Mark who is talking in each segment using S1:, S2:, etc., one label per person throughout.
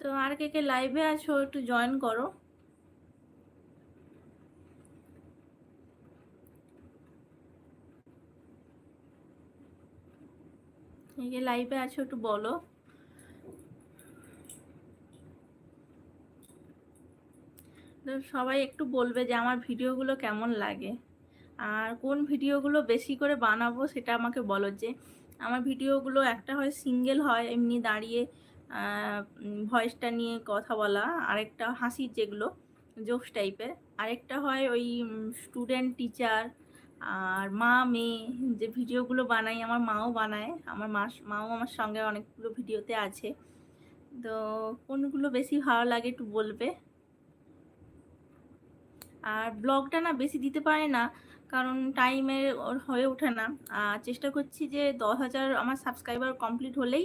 S1: তো আর কে কে লাইভে আছো একটু জয়েন করো। যে লাইভে আছো একটু বলো। তো সবাই একটু বলবে যে আমার ভিডিওগুলো কেমন লাগে। আর কোন ভিডিওগুলো বেশি করে বানাবো সেটা আমাকে বলো যে, আমার ভিডিওগুলো একটা হয় সিঙ্গেল হয়, এমনি দাঁড়িয়ে ভয়েসটা নিয়ে কথা বলা, আরেকটা হাসির যেগুলো জোকস টাইপের আরেকটা হয় ওই স্টুডেন্ট টিচার আর মা, মেয়ে, যে ভিডিওগুলো বানাই, আমার মাও বানায়। আমার মা মাও আমার সঙ্গে অনেকগুলো ভিডিওতে আছে। তো কোনগুলো বেশি ভালো লাগে একটু বলবে? আর ব্লগটা না বেশি দিতে পারে না, কারণ টাইমের হয়ে ওঠে না। আর চেষ্টা করছি যে দশ হাজার আমার সাবস্ক্রাইবার কমপ্লিট হলেই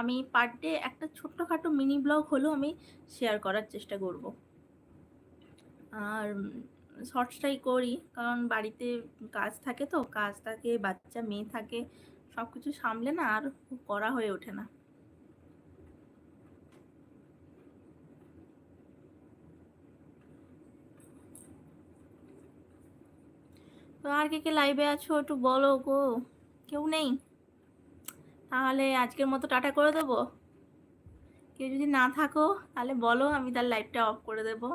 S1: আমি পার ডে একটা ছোট্টখাটো মিনি ব্লগ হলেও আমি শেয়ার করার চেষ্টা করব। আর শর্টসটাই করি, কারণ বাড়িতে কাজ থাকে তো, কাজ থাকে, বাচ্চা, মেয়ে থাকে সব কিছু সামলে না আর করা হয়ে ওঠে না। তো আর কে কে লাইভে আছো একটু বলো গো, কেউ নেই? তাহলে আজকের মতো টাটা করে দেবো। কেউ যদি না থাকো, তাহলে বলো আমি তার লাইভটা অফ করে দেবো।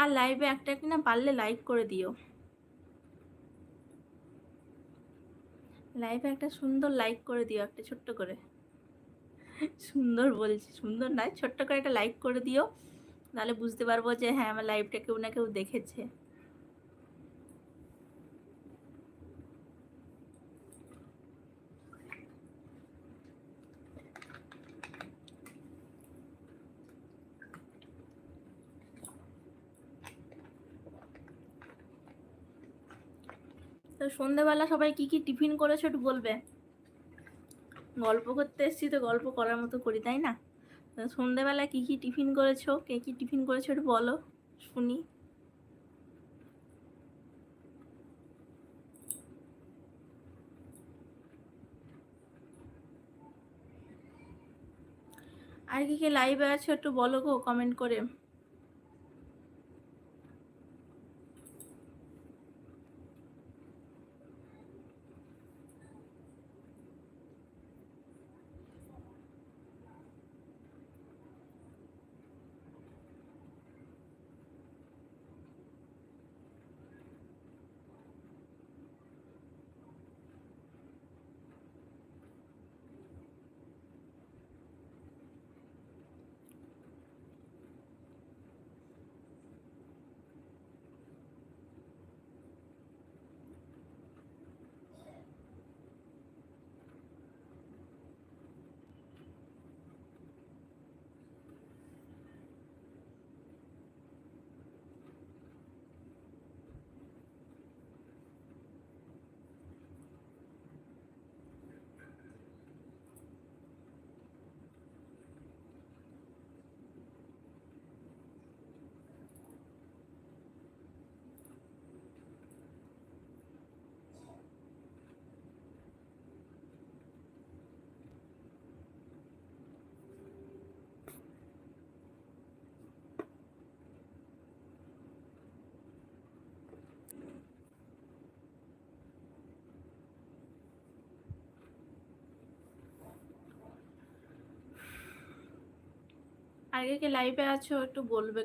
S1: আর লাইভে একটা কিনা না পারলে লাইক করে দিও। লাইভে একটা সুন্দর লাইক করে দিও একটা ছোট্ট করে। সুন্দর বলছি, সুন্দর নয়, ছোট্ট করে একটা লাইক করে দিও। তাহলে বুঝতে পারব যে হ্যাঁ আমার লাইভটা কেউ না কেউ দেখেছে। তো সন্ধেবেলা সবাই কি কি টিফিন করেছ একটু বলবে। গল্প করতে এসছি তো গল্প করার মতো করি, তাই না? তো সন্ধেবেলা কি কি টিফিন করেছ? কে কি টিফিন করেছ একটু বলো, শুনি। আর কি কি লাইভে আছো একটু বলো গো কমেন্ট করে। আগে কে লাইভে আছো? একটু বলবে